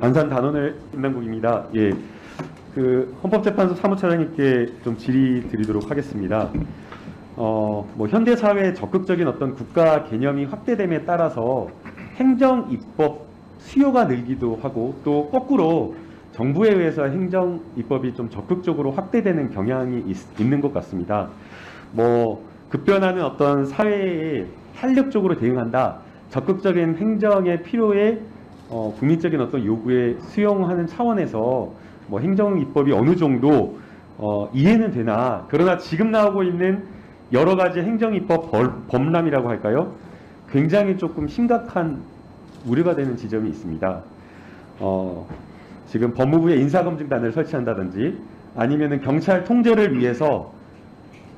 안산 단원을 김남국입니다. 예, 그 헌법재판소 사무처장님께 좀 질의 드리도록 하겠습니다. 어, 뭐 현대 사회의 적극적인 어떤 국가 개념이 확대됨에 따라서 행정 입법 수요가 늘기도 하고 또 거꾸로 정부에 의해서 행정 입법이 좀 적극적으로 확대되는 경향이 있, 있는 것 같습니다. 뭐 급변하는 어떤 사회에 탄력적으로 대응한다. 적극적인 행정의 필요에 어, 국민적인 어떤 요구에 수용하는 차원에서 뭐 행정 입법이 어느 정도 어, 이해는 되나 그러나 지금 나오고 있는 여러 가지 행정 입법 벌- 범람이라고 할까요? 굉장히 조금 심각한 우려가 되는 지점이 있습니다. 어, 지금 법무부에 인사검증단을 설치한다든지 아니면은 경찰 통제를 위해서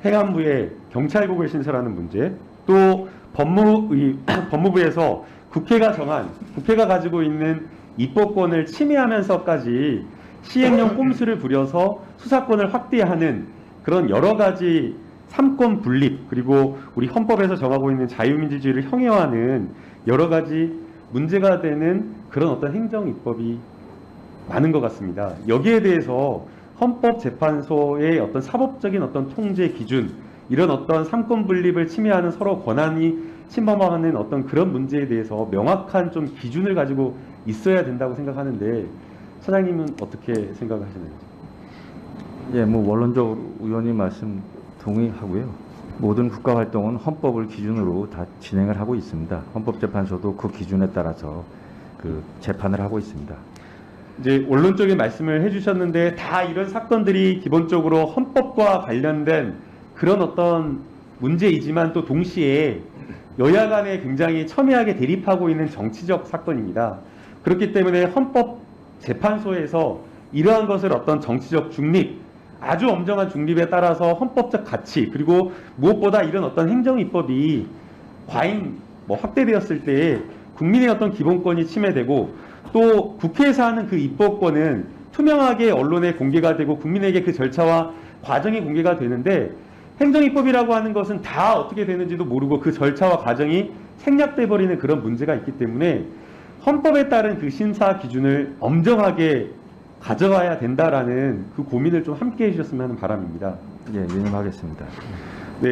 행안부에 경찰국을 신설하는 문제, 또 법무, 의, 법무부에서 국회가 정한, 국회가 가지고 있는 입법권을 침해하면서까지 시행령 꼼수를 부려서 수사권을 확대하는 그런 여러 가지 삼권 분립, 그리고 우리 헌법에서 정하고 있는 자유민주주의를 형해화하는 여러 가지 문제가 되는 그런 어떤 행정 입법이 많은 것 같습니다. 여기에 대해서 헌법재판소의 어떤 사법적인 어떤 통제 기준, 이런 어떤 삼권 분립을 침해하는 서로 권한이 침범하는 어떤 그런 문제에 대해서 명확한 좀 기준을 가지고 있어야 된다고 생각하는데 차장님은 어떻게 생각하시는지? 예, 뭐 원론적으로 의원님 말씀 동의하고요. 모든 국가 활동은 헌법을 기준으로 다 진행을 하고 있습니다. 헌법재판소도 그 기준에 따라서 그 재판을 하고 있습니다. 이제 원론적인 말씀을 해주셨는데 다 이런 사건들이 기본적으로 헌법과 관련된 그런 어떤 문제이지만 또 동시에 여야 간에 굉장히 첨예하게 대립하고 있는 정치적 사건입니다. 그렇기 때문에 헌법재판소에서 이러한 것을 어떤 정치적 중립, 아주 엄정한 중립에 따라서 헌법적 가치 그리고 무엇보다 이런 어떤 행정입법이 과잉 뭐 확대되었을 때 국민의 어떤 기본권이 침해되고 또 국회에서 하는 그 입법권은 투명하게 언론에 공개가 되고 국민에게 그 절차와 과정이 공개가 되는데 행정입법이라고 하는 것은 다 어떻게 되는지도 모르고 그 절차와 과정이 생략돼 버리는 그런 문제가 있기 때문에 헌법에 따른 그 심사 기준을 엄정하게 가져가야 된다라는 그 고민을 좀 함께 해주셨으면 하는 바람입니다. 예, 유념하겠습니다.